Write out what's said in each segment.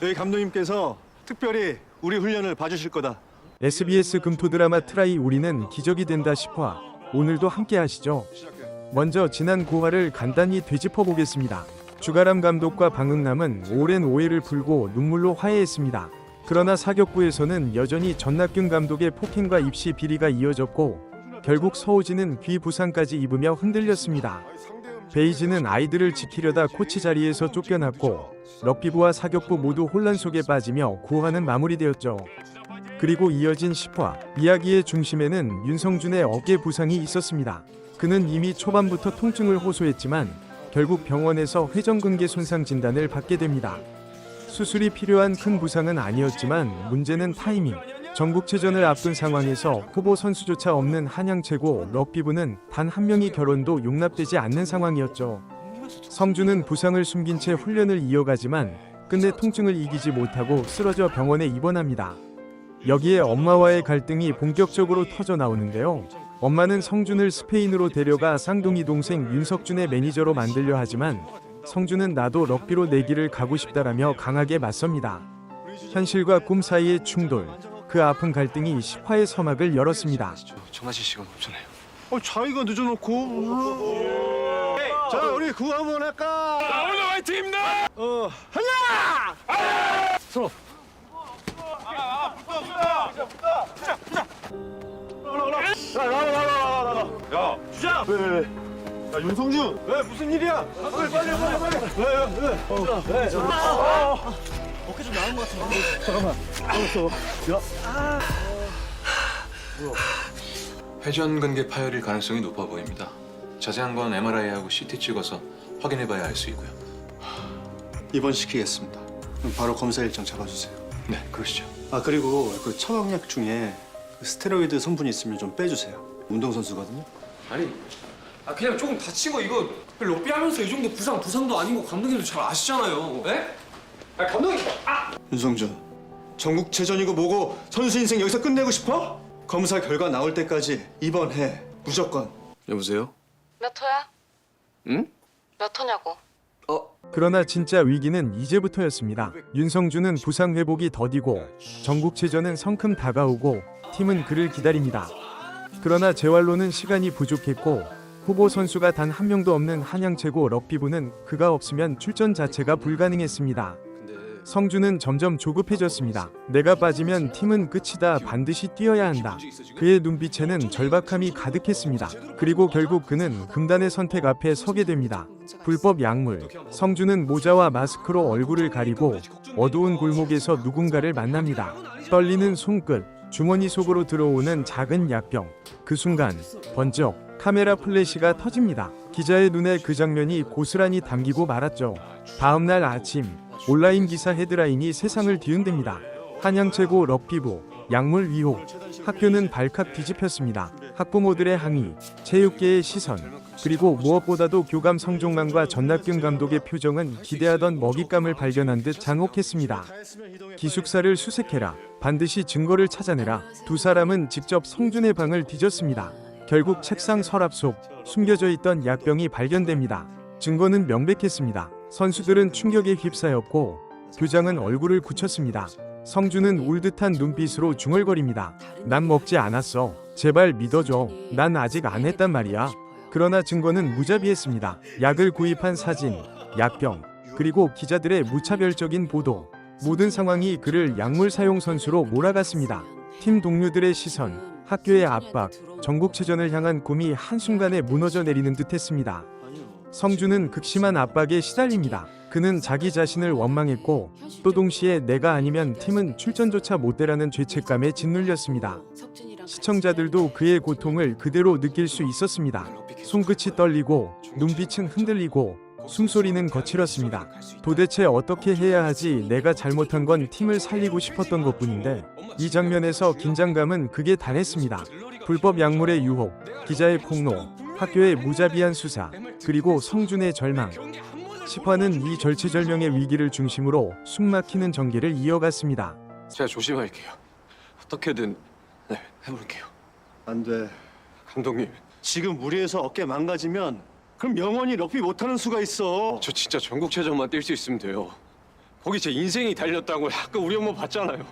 여기 감독님께서 특별히 우리 훈련을 봐주실 거다. SBS 금토 드라마 트라이 우리는 기적이 된다 10화 오늘도 함께 하시죠. 먼저 지난 9화를 간단히 되짚어 보겠습니다. 주가람 감독과 방응남은 오랜 오해를 풀고 눈물로 화해했습니다. 그러나 사격부에서는 여전히 전낙균 감독의 폭행과 입시 비리가 이어졌고 결국 서호진은 귀 부상까지 입으며 흔들렸습니다. 베이지는 아이들을 지키려다 코치 자리에서 쫓겨났고 럭비부와 사격부 모두 혼란 속에 빠지며 9화는 마무리되었죠. 그리고 이어진 10화 이야기의 중심에는 윤성준의 어깨 부상이 있었습니다. 그는 이미 초반부터 통증을 호소했지만 결국 병원에서 회전근개 손상 진단을 받게 됩니다. 수술이 필요한 큰 부상은 아니었지만 문제는 타이밍. 전국체전을 앞둔 상황에서 후보 선수조차 없는 한양 최고 럭비부는 단 한 명이 결혼도 용납되지 않는 상황이었죠. 성주는 부상을 숨긴 채 훈련을 이어가지만 끝내 통증을 이기지 못하고 쓰러져 병원에 입원합니다. 여기에 엄마와의 갈등이 본격적으로 터져 나오는데요. 엄마는 성준을 스페인으로 데려가 쌍둥이 동생 윤석준의 매니저로 만들려 하지만 성준은 나도 럭비로 내 길을 가고 싶다라며 강하게 맞섭니다. 현실과 꿈 사이의 충돌, 그 아픈 갈등이 10화의 서막을 열었습니다. 정하실 시간 없잖아요. 어, 자기가 늦어놓고. 자, 우리 구호 한번 할까? 오늘 화이팅입니다. 어, 야, 주자. 왜, 왜, 왜? 야, 윤성준. 왜, 무슨 일이야? 빨리, 빨리, 빨리, 빨리. 왜, 왜, 왜? 어, 왜? 어깨 좀 나은 것 같은데. 잠깐만. 알았어. 야, 회전근개 파열일 가능성이 높아 보입니다. 자세한 건 MRI하고 CT 찍어서 확인해봐야 알 수 있고요. 입원시키겠습니다. 그럼 바로 검사 일정 잡아주세요. 네, 그러시죠. 아, 그리고 그 처방약 중에 그 스테로이드 성분이 있으면 좀 빼주세요. 운동선수거든요. 아니, 아 그냥 조금 다친 거 이거 럭비 하면서 이 정도 부상 부상도 아니고 감독님도 잘 아시잖아요. 예? 아 감독님, 아 윤성준, 전국체전이고 뭐고 선수 인생 여기서 끝내고 싶어? 검사 결과 나올 때까지 입원해. 무조건. 여보세요? 몇 호야? 응? 몇 호냐고? 그러나 진짜 위기는 이제부터였습니다. 윤성준은 부상 회복이 더디고 전국체전은 성큼 다가오고 팀은 그를 기다립니다. 그러나 재활로는 시간이 부족했고 후보 선수가 단 한 명도 없는 한양 최고 럭비부는 그가 없으면 출전 자체가 불가능했습니다. 성준은 점점 조급해졌습니다. 내가 빠지면 팀은 끝이다. 반드시 뛰어야 한다. 그의 눈빛에는 절박함이 가득했습니다. 그리고 결국 그는 금단의 선택 앞에 서게 됩니다. 불법 약물. 성준은 모자와 마스크로 얼굴을 가리고 어두운 골목에서 누군가를 만납니다. 떨리는 손끝, 주머니 속으로 들어오는 작은 약병. 그 순간 번쩍 카메라 플래시가 터집니다. 기자의 눈에 그 장면이 고스란히 담기고 말았죠. 다음 날 아침 온라인 기사 헤드라인이 세상을 뒤흔듭니다. 한양 최고 럭비부 약물 위호 학교는 발칵 뒤집혔습니다. 학부모들의 항의, 체육계의 시선, 그리고 무엇보다도 교감 성종만과 전낙균 감독의 표정은 기대하던 먹잇감을 발견한 듯 잔혹했습니다. 기숙사를 수색해라. 반드시 증거를 찾아내라. 두 사람은 직접 성준의 방을 뒤졌습니다. 결국 책상 서랍 속 숨겨져 있던 약병이 발견됩니다. 증거는 명백했습니다. 선수들은 충격에 휩싸였고 교장은 얼굴을 굳혔습니다. 성준은 울 듯한 눈빛으로 중얼거립니다. 난 먹지 않았어. 제발 믿어줘. 난 아직 안 했단 말이야. 그러나 증거는 무자비했습니다. 약을 구입한 사진, 약병, 그리고 기자들의 무차별적인 보도. 모든 상황이 그를 약물 사용 선수로 몰아갔습니다. 팀 동료들의 시선, 학교의 압박, 전국체전을 향한 꿈이 한순간에 무너져 내리는 듯했습니다. 성주는 극심한 압박에 시달립니다. 그는 자기 자신을 원망했고 또 동시에 내가 아니면 팀은 출전조차 못 되라는 죄책감에 짓눌렸습니다. 시청자들도 그의 고통을 그대로 느낄 수 있었습니다. 손끝이 떨리고 눈빛은 흔들리고 숨소리는 거칠었습니다. 도대체 어떻게 해야 하지 내가 잘못한 건 팀을 살리고 싶었던 것뿐인데 이 장면에서 긴장감은 극에 달했습니다. 불법 약물의 유혹, 기자의 폭로, 학교의 무자비한 수사, 그리고 성준의 절망. 10화는 이 절체절명의 위기를 중심으로 숨막히는 전개를 이어갔습니다. 제가 조심할게요. 어떻게든 네, 해볼게요. 안 돼. 감독님, 지금 무리해서 어깨 망가지면 그럼 영원히 럭비 못하는 수가 있어. 저 진짜 전국체전만 뛸 수 있으면 돼요. 거기 제 인생이 달렸다고 아까 우리 엄마 봤잖아요.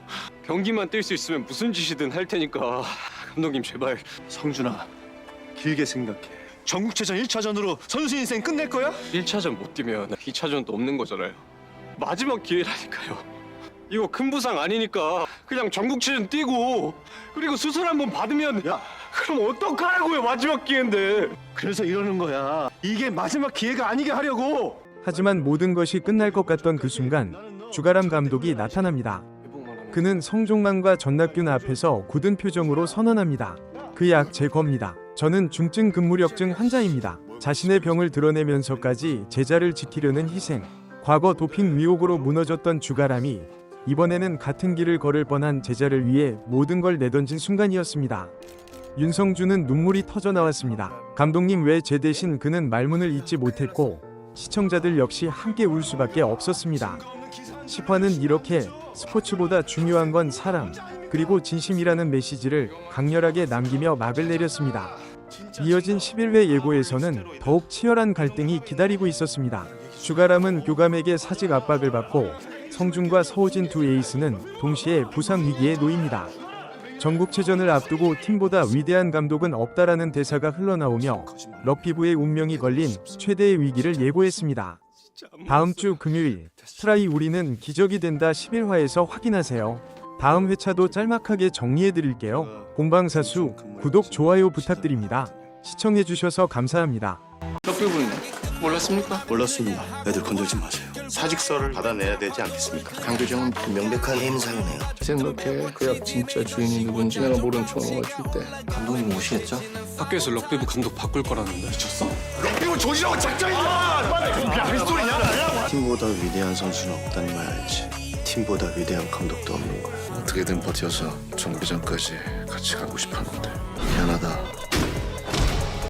경기만 뛸 수 있으면 무슨 짓이든 할 테니까 감독님 제발 성준아, 길게 생각해. 전국체전 1차전으로 선수 인생 끝낼 거야? 1차전 못 뛰면 2차전도 없는 거잖아요. 마지막 기회라니까요. 이거 큰 부상 아니니까 그냥 전국체전 뛰고 그리고 수술 한번 받으면 야. 그럼 어떡하라고요 마지막 기회인데. 그래서 이러는 거야. 이게 마지막 기회가 아니게 하려고. 하지만 모든 것이 끝날 것 같던 그 순간 주가람 감독이 나타납니다. 그는 성종만과 전낙균 앞에서 굳은 표정으로 선언합니다. 그 약 제 겁니다. 저는 중증 근무력증 환자입니다. 자신의 병을 드러내면서까지 제자를 지키려는 희생. 과거 도핑 위혹으로 무너졌던 주가람이 이번에는 같은 길을 걸을 뻔한 제자를 위해 모든 걸 내던진 순간이었습니다. 윤성주는 눈물이 터져 나왔습니다. 감독님 왜 제 대신 그는 말문을 잇지 못했고 시청자들 역시 함께 울 수밖에 없었습니다. 10화는 이렇게 스포츠보다 중요한 건 사람 그리고 진심이라는 메시지를 강렬하게 남기며 막을 내렸습니다. 이어진 11회 예고에서는 더욱 치열한 갈등이 기다리고 있었습니다. 주가람은 교감에게 사직 압박을 받고 성준과 서호진 두 에이스는 동시에 부상 위기에 놓입니다. 전국체전을 앞두고 팀보다 위대한 감독은 없다라는 대사가 흘러나오며 럭비부의 운명이 걸린 최대의 위기를 예고했습니다. 다음 주 금요일 트라이 우리는 기적이 된다 11화에서 확인하세요. 다음 회차도 짤막하게 정리해 드릴게요. 본방사수 구독 좋아요 부탁드립니다. 시청해 주셔서 감사합니다. 덕비분 몰랐습니까? 몰랐습니다. 애들 건들지 마세요. 사직서를 받아내야 되지 않겠습니까? 강교정은 명백한 해임 사유네요. 생각해 그약 진짜 주인이 누군지 내가 모른 척 먹어줄 때 감독님 오시겠죠? 학교에서 럭비부 감독 바꿀 거라는데 미쳤어? 팀보다 위대한 선수는 없다는 말 알지? 팀보다 위대한 감독도 없는 거야. 어떻게든 버텨서 정비전까지 같이 가고 싶었는데